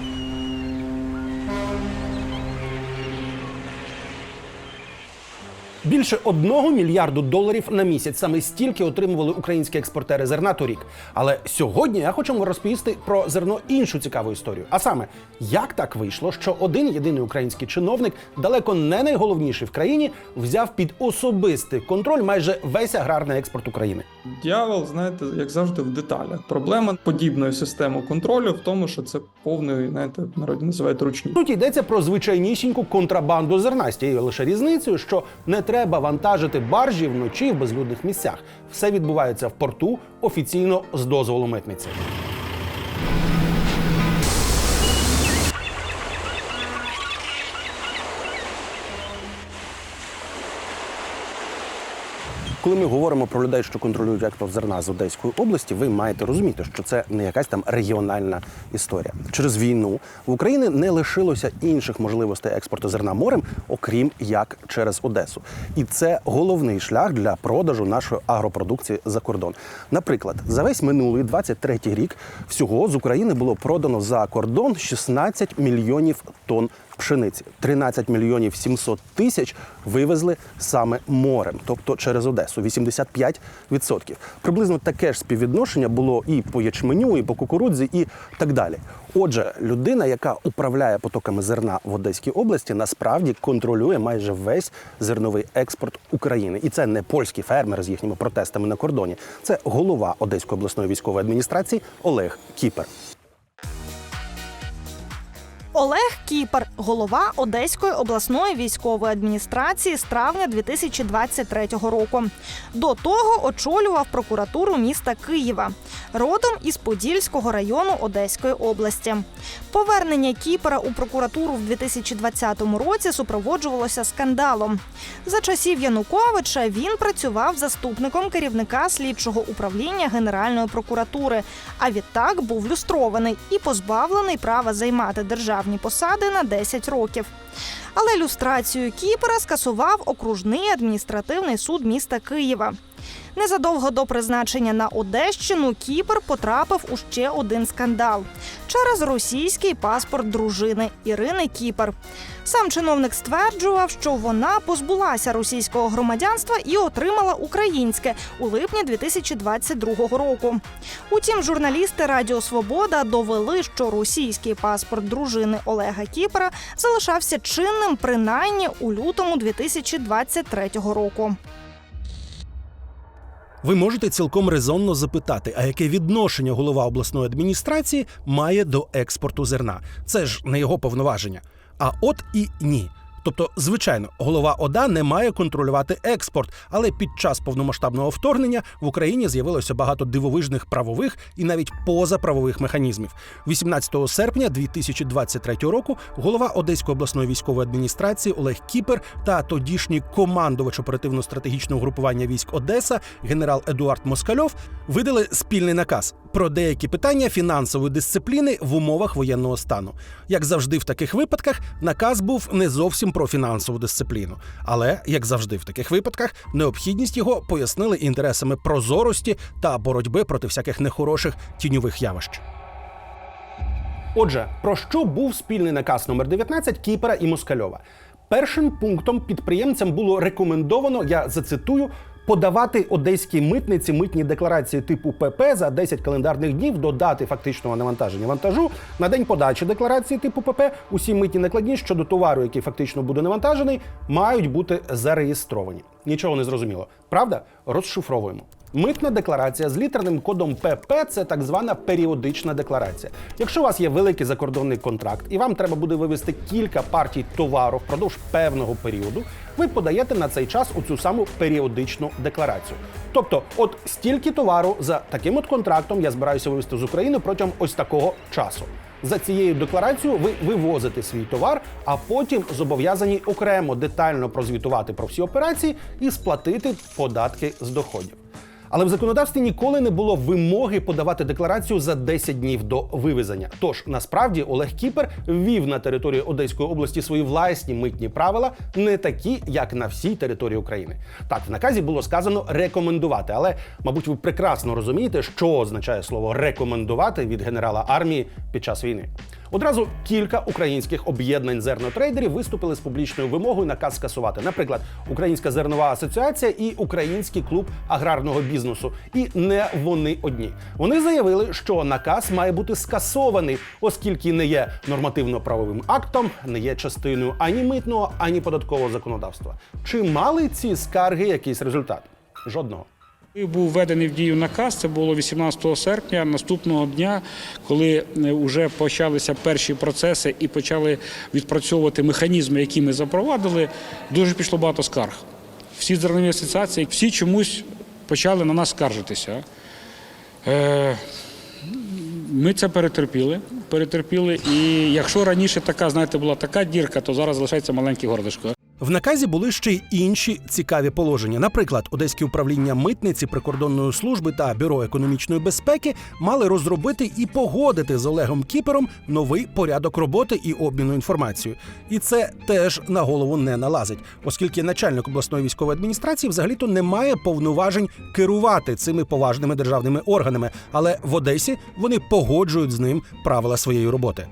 Mm-hmm. Більше одного мільярду доларів на місяць саме стільки отримували українські експортери зерна торік. Але сьогодні я хочу вам розповісти про зерно іншу цікаву історію. А саме, як так вийшло, що один єдиний український чиновник, далеко не найголовніший в країні, взяв під особистий контроль майже весь аграрний експорт України. Дьявол, знаєте, як завжди, в деталях. Проблема подібної системи контролю в тому, що це повний, знаєте, в народі називають ручні. Тут йдеться про звичайнісіньку контрабанду зерна з тією лише різницею, що не треба вантажити баржі вночі в безлюдних місцях. Все відбувається в порту офіційно з дозволу митниці. Коли ми говоримо про людей, що контролюють експорт зерна з Одеської області, ви маєте розуміти, що це не якась там регіональна історія. Через війну в Україні не лишилося інших можливостей експорту зерна морем, окрім як через Одесу. І це головний шлях для продажу нашої агропродукції за кордон. Наприклад, за весь минулий 23-й рік всього з України було продано за кордон 16 мільйонів тонн пшениці. 13 мільйонів 700 тисяч вивезли саме морем, тобто через Одесу. 85%. Приблизно таке ж співвідношення було і по ячменю, і по кукурудзі, і так далі. Отже, людина, яка управляє потоками зерна в Одеській області, насправді контролює майже весь зерновий експорт України. І це не польські фермери з їхніми протестами на кордоні. Це голова Одеської обласної військової адміністрації Олег Кіпер. Олег Кіпер, голова Одеської обласної військової адміністрації з травня 2023 року. До того очолював прокуратуру міста Києва, родом із Подільського району Одеської області. Повернення Кіпера у прокуратуру в 2020 році супроводжувалося скандалом. За часів Януковича він працював заступником керівника слідчого управління Генеральної прокуратури, а відтак був люстрований і позбавлений права займати державні посади на 10 років. Але люстрацію Кіпера скасував окружний адміністративний суд міста Києва. Незадовго до призначення на Одещину Кіпер потрапив у ще один скандал через російський паспорт дружини Ірини Кіпер. Сам чиновник стверджував, що вона позбулася російського громадянства і отримала українське у липні 2022 року. Утім, журналісти Радіо Свобода довели, що російський паспорт дружини Олега Кіпера залишався чинним принаймні у лютому 2023 року. Ви можете цілком резонно запитати, а яке відношення голова обласної адміністрації має до експорту зерна? Це ж не його повноваження. А от і ні. Тобто, звичайно, голова ОДА не має контролювати експорт, але під час повномасштабного вторгнення в Україні з'явилося багато дивовижних правових і навіть позаправових механізмів. 18 серпня 2023 року голова Одеської обласної військової адміністрації Олег Кіпер та тодішній командувач оперативно-стратегічного групування військ Одеса генерал Едуард Москальов видали спільний наказ про деякі питання фінансової дисципліни в умовах воєнного стану. Як завжди, в таких випадках наказ був не зовсім про фінансову дисципліну, але як завжди, в таких випадках необхідність його пояснили інтересами прозорості та боротьби проти всяких нехороших тіньових явищ. Отже, про що був спільний наказ номер 19 Кіпера і Москальова? Першим пунктом підприємцям було рекомендовано, я зацитую, подавати одеській митниці митні декларації типу ПП за 10 календарних днів до дати фактичного навантаження вантажу. На день подачі декларації типу ПП усі митні накладні щодо товару, який фактично буде навантажений, мають бути зареєстровані. Нічого не зрозуміло. Правда? Розшифровуємо. Митна декларація з літерним кодом ПП це так звана періодична декларація. Якщо у вас є великий закордонний контракт і вам треба буде вивести кілька партій товару впродовж певного періоду, ви подаєте на цей час у цю саму періодичну декларацію. Тобто, от стільки товару за таким от контрактом я збираюся вивезти з України протягом ось такого часу. За цією декларацією ви вивозите свій товар, а потім зобов'язані окремо детально прозвітувати про всі операції і сплатити податки з доходів. Але в законодавстві ніколи не було вимоги подавати декларацію за 10 днів до вивезення. Тож насправді Олег Кіпер ввів на території Одеської області свої власні митні правила, не такі, як на всій території України. Так, в наказі було сказано рекомендувати, але, мабуть, ви прекрасно розумієте, що означає слово рекомендувати від генерала армії під час війни. Одразу кілька українських об'єднань зернотрейдерів виступили з публічною вимогою наказ скасувати. Наприклад, Українська зернова асоціація і Український клуб аграрного бізнесу. І не вони одні. Вони заявили, що наказ має бути скасований, оскільки не є нормативно-правовим актом, не є частиною ані митного, ані податкового законодавства. Чи мали ці скарги якийсь результат? Жодного. Був введений в дію наказ. Це було 18 серпня наступного дня, коли вже почалися перші процеси і почали відпрацьовувати механізми, які ми запровадили. Дуже пішло багато скарг. Всі зернові асоціації, всі чомусь почали на нас скаржитися. Е, Ми це перетерпіли. Перетерпіли. І якщо раніше така, знаєте, була така дірка, то зараз залишається маленьке горлишко. В наказі були ще й інші цікаві положення. Наприклад, Одеське управління митниці, прикордонної служби та бюро економічної безпеки мали розробити і погодити з Олегом Кіпером новий порядок роботи і обміну інформацією. І це теж на голову не налазить, оскільки начальник обласної військової адміністрації взагалі-то не має повноважень керувати цими поважними державними органами, але в Одесі вони погоджують з ним правила своєї роботи.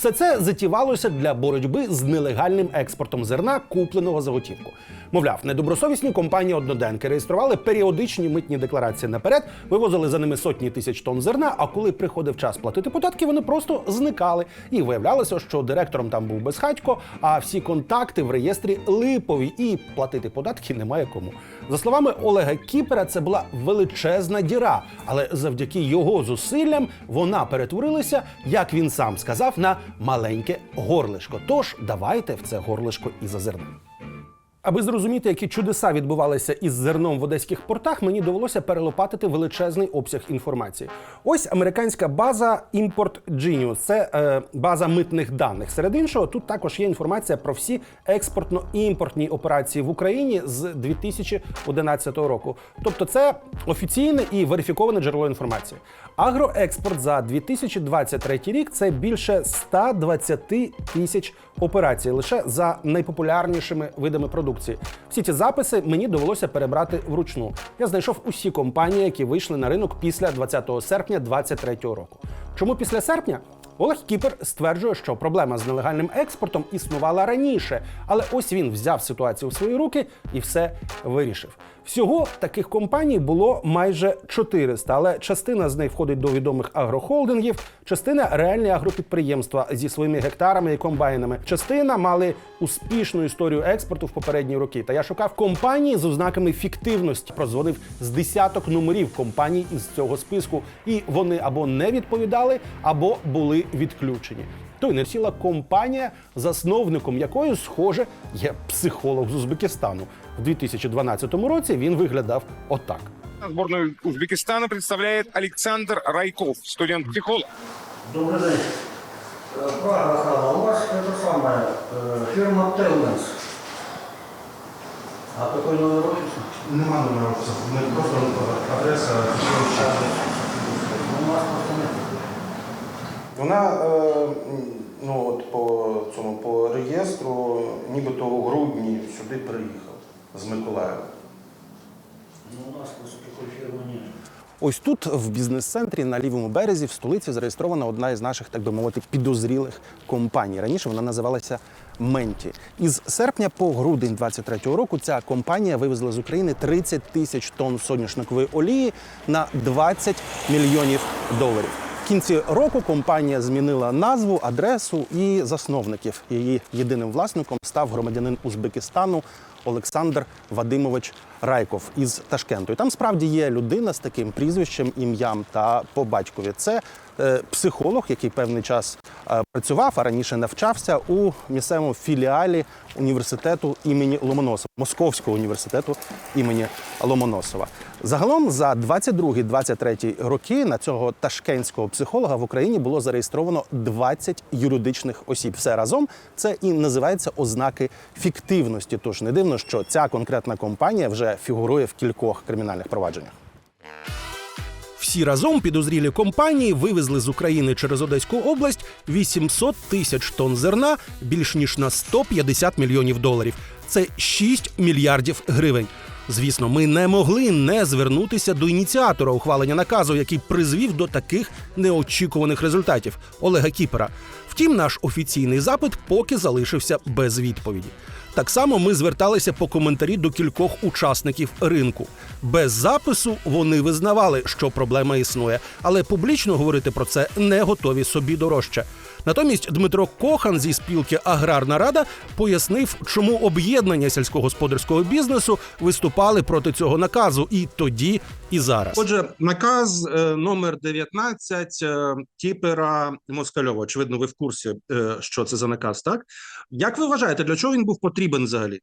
Все це затівалося для боротьби з нелегальним експортом зерна, купленого за готівку. Мовляв, недобросовісні компанії одноденки реєстрували періодичні митні декларації наперед, вивозили за ними сотні тисяч тонн зерна. А коли приходив час платити податки, вони просто зникали. І виявлялося, що директором там був безхатько, а всі контакти в реєстрі липові, і платити податки немає кому. За словами Олега Кіпера, це була величезна діра, але завдяки його зусиллям вона перетворилася, як він сам сказав, на маленьке горлишко. Тож давайте в це горлишко і зазирнемо. Аби зрозуміти, які чудеса відбувалися із зерном в одеських портах, мені довелося перелопатити величезний обсяг інформації. Ось американська база Import Genius. Це е, база митних даних. Серед іншого, тут також є інформація про всі експортно-імпортні операції в Україні з 2011 року. Тобто, це офіційне і верифіковане джерело інформації. Агроекспорт за 2023 рік це більше 120 тисяч операцій лише за найпопулярнішими видами продукції. Всі ці записи мені довелося перебрати вручну. Я знайшов усі компанії, які вийшли на ринок після 20 серпня 2023 року. Чому після серпня? Олег Кіпер стверджує, що проблема з нелегальним експортом існувала раніше, але ось він взяв ситуацію в свої руки і все вирішив. Всього таких компаній було майже 400, але частина з них входить до відомих агрохолдингів, частина реальні агропідприємства зі своїми гектарами і комбайнами. Частина мали успішну історію експорту в попередні роки. Та я шукав компанії з ознаками фіктивності. Прозвонив з десяток номерів компаній із цього списку, і вони або не відповідали, або були відключені То й не сіла компанія, засновником якої, схоже, є психолог з Узбекистану. В 2012 році він виглядав отак. Сборную Узбекистана представляет Александр Райков, студент-психолог. Добрый день. Э, Прага, Хана, у вас это самое, э, фирма Телнес. А какой номер офиса? Нема номера офісу, ми просто адреса У нас просто нет. Вона е, ну, от по цьому по реєстру, нібито у грудні сюди приїхав з Миколаєва. Ну, у нас просто такой фирмы. Ось тут, в бізнес-центрі на лівому березі, в столиці, зареєстрована одна із наших, так би мовити, підозрілих компаній. Раніше вона називалася Менті. Із серпня по грудень 23-го року ця компанія вивезла з України 30 тисяч тонн соняшникової олії на 20 мільйонів доларів. Кінці року компанія змінила назву, адресу і засновників. Її єдиним власником став громадянин Узбекистану Олександр Вадимович Райков із Ташкенту. І там справді є людина з таким прізвищем, ім'ям та по батькові. Це е, психолог, який певний час е, працював, а раніше навчався у місцевому філіалі університету імені Ломоносова, Московського університету імені Ломоносова. Загалом за 22-23 роки на цього ташкентського психолога в Україні було зареєстровано 20 юридичних осіб. Все разом це і називається ознаки фіктивності. Тож не дивно, що ця конкретна компанія вже фігурує в кількох кримінальних провадженнях. Всі разом підозрілі компанії вивезли з України через Одеську область 800 тисяч тонн зерна більш ніж на 150 мільйонів доларів. Це 6 мільярдів гривень. Звісно, ми не могли не звернутися до ініціатора ухвалення наказу, який призвів до таких неочікуваних результатів Олега Кіпера. Втім, наш офіційний запит поки залишився без відповіді. Так само ми зверталися по коментарі до кількох учасників ринку. Без запису вони визнавали, що проблема існує, але публічно говорити про це не готові собі дорожче. Натомість Дмитро Кохан зі спілки Аграрна Рада пояснив, чому об'єднання сільськогосподарського бізнесу виступали проти цього наказу і тоді, і зараз. Отже, наказ е, номер 19 е, Тіпера Москальова. Очевидно, ви в курсі, е, що це за наказ, так? Як ви вважаєте, для чого він був потрібен взагалі?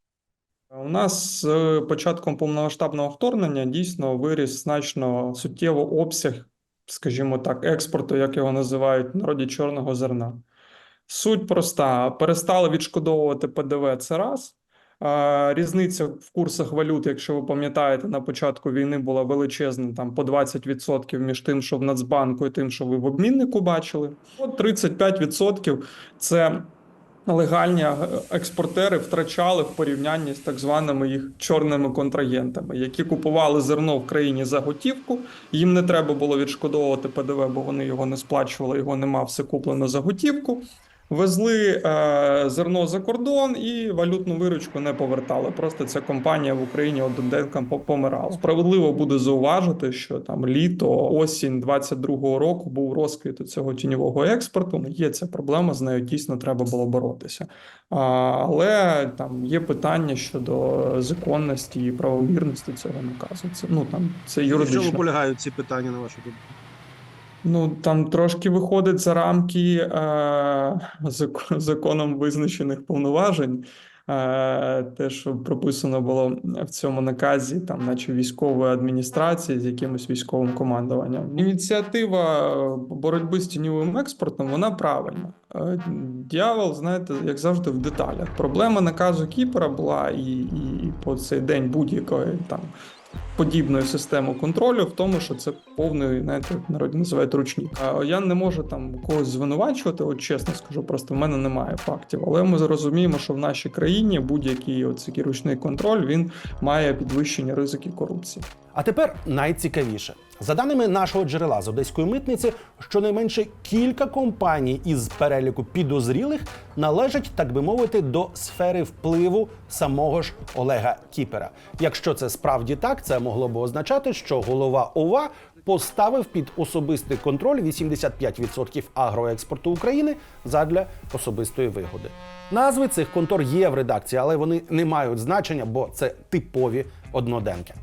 У нас з початком повномасштабного вторгнення дійсно виріс значно суттєво обсяг, скажімо так, експорту, як його називають в народі чорного зерна. Суть проста: перестали відшкодовувати ПДВ це раз. Різниця в курсах валют, якщо ви пам'ятаєте, на початку війни була величезна, там по 20% між тим, що в Нацбанку, і тим, що ви в обміннику бачили. От 35% це легальні е, експортери втрачали в порівнянні з так званими їх чорними контрагентами, які купували зерно в країні за готівку. Їм не треба було відшкодовувати ПДВ, бо вони його не сплачували, його нема, все куплено за готівку. Везли е, зерно за кордон і валютну виручку не повертали. Просто ця компанія в Україні одноденком по- помирала. Справедливо буде зауважити, що там літо, осінь 22-го року був розквіт цього тіньового експорту. Ну, Є ця проблема, з нею дійсно треба було боротися. А, але там є питання щодо законності і правомірності цього наказу. Це ну там це В чому полягають ці питання на вашу думку? Ну там трошки виходить за рамки е, законом визначених повноважень. Е, те, що прописано було в цьому наказі, там, наче військової адміністрації з якимось військовим командуванням. Ініціатива боротьби з тіньовим експортом вона правильна. Е, Дьявол, знаєте, як завжди, в деталях. Проблема наказу Кіпера була і, і по цей день будь-якої там подібної систему контролю в тому, що це повний, знаєте, народі називають ручник. А я не можу там когось звинувачувати, от чесно скажу, просто в мене немає фактів. Але ми зрозуміємо, що в нашій країні будь-який оцей ручний контроль він має підвищення ризики корупції. А тепер найцікавіше. За даними нашого джерела з одеської митниці, щонайменше кілька компаній із переліку підозрілих належать, так би мовити, до сфери впливу самого ж Олега Кіпера. Якщо це справді так, це могло би означати, що голова ОВА поставив під особистий контроль 85% агроекспорту України задля особистої вигоди. Назви цих контор є в редакції, але вони не мають значення, бо це типові одноденки.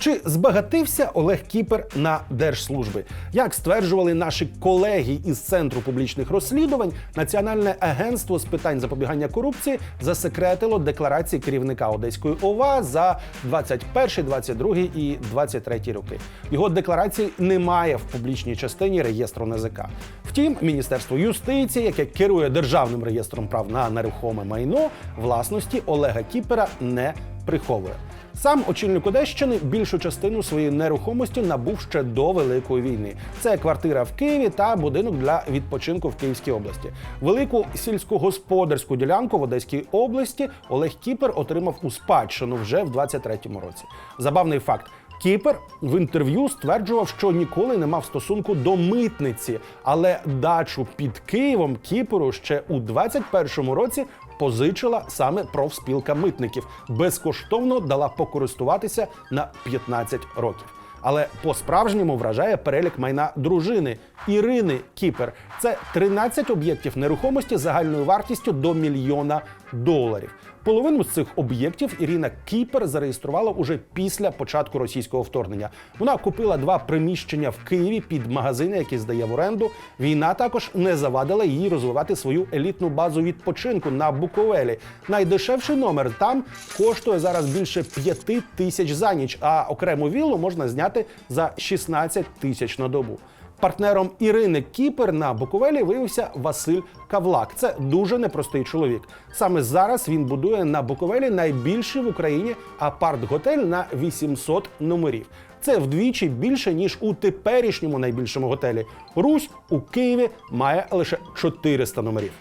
Чи збагатився Олег Кіпер на держслужби? Як стверджували наші колеги із центру публічних розслідувань, Національне агентство з питань запобігання корупції засекретило декларації керівника Одеської ОВА за 21, 22 і 23 роки. Його декларації немає в публічній частині реєстру НАЗК. Втім, Міністерство юстиції, яке керує державним реєстром прав на нерухоме майно, власності Олега Кіпера не приховує. Сам очільник Одещини більшу частину своєї нерухомості набув ще до Великої війни. Це квартира в Києві та будинок для відпочинку в Київській області. Велику сільськогосподарську ділянку в Одеській області Олег Кіпер отримав у спадщину вже в 23-му році. Забавний факт. Кіпер в інтерв'ю стверджував, що ніколи не мав стосунку до митниці, але дачу під Києвом Кіперу ще у 21-му році позичила саме профспілка митників, безкоштовно дала покористуватися на 15 років. Але по-справжньому вражає перелік майна дружини Ірини Кіпер. Це 13 об'єктів нерухомості загальною вартістю до мільйона доларів. Половину з цих об'єктів Ірина Кіпер зареєструвала уже після початку російського вторгнення. Вона купила два приміщення в Києві під магазини, які здає в оренду. Війна також не завадила їй розвивати свою елітну базу відпочинку на Буковелі. Найдешевший номер там коштує зараз більше 5 тисяч за ніч, а окрему віллу можна зняти за 16 тисяч на добу. Партнером Ірини Кіпер на Буковелі виявився Василь Кавлак. Це дуже непростий чоловік. Саме зараз він будує на Буковелі найбільший в Україні апарт-готель на 800 номерів. Це вдвічі більше ніж у теперішньому найбільшому готелі. Русь у Києві має лише 400 номерів.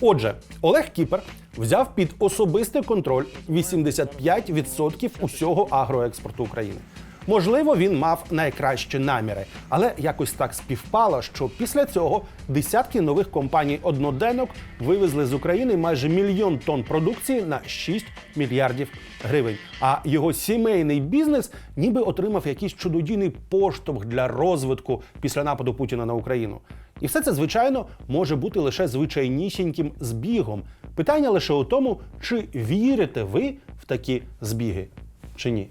Отже, Олег Кіпер взяв під особистий контроль 85% усього агроекспорту України. Можливо, він мав найкращі наміри, але якось так співпало, що після цього десятки нових компаній одноденок вивезли з України майже мільйон тонн продукції на 6 мільярдів гривень. А його сімейний бізнес ніби отримав якийсь чудодійний поштовх для розвитку після нападу Путіна на Україну. І все це, звичайно, може бути лише звичайнісіньким збігом. Питання лише у тому, чи вірите ви в такі збіги, чи ні.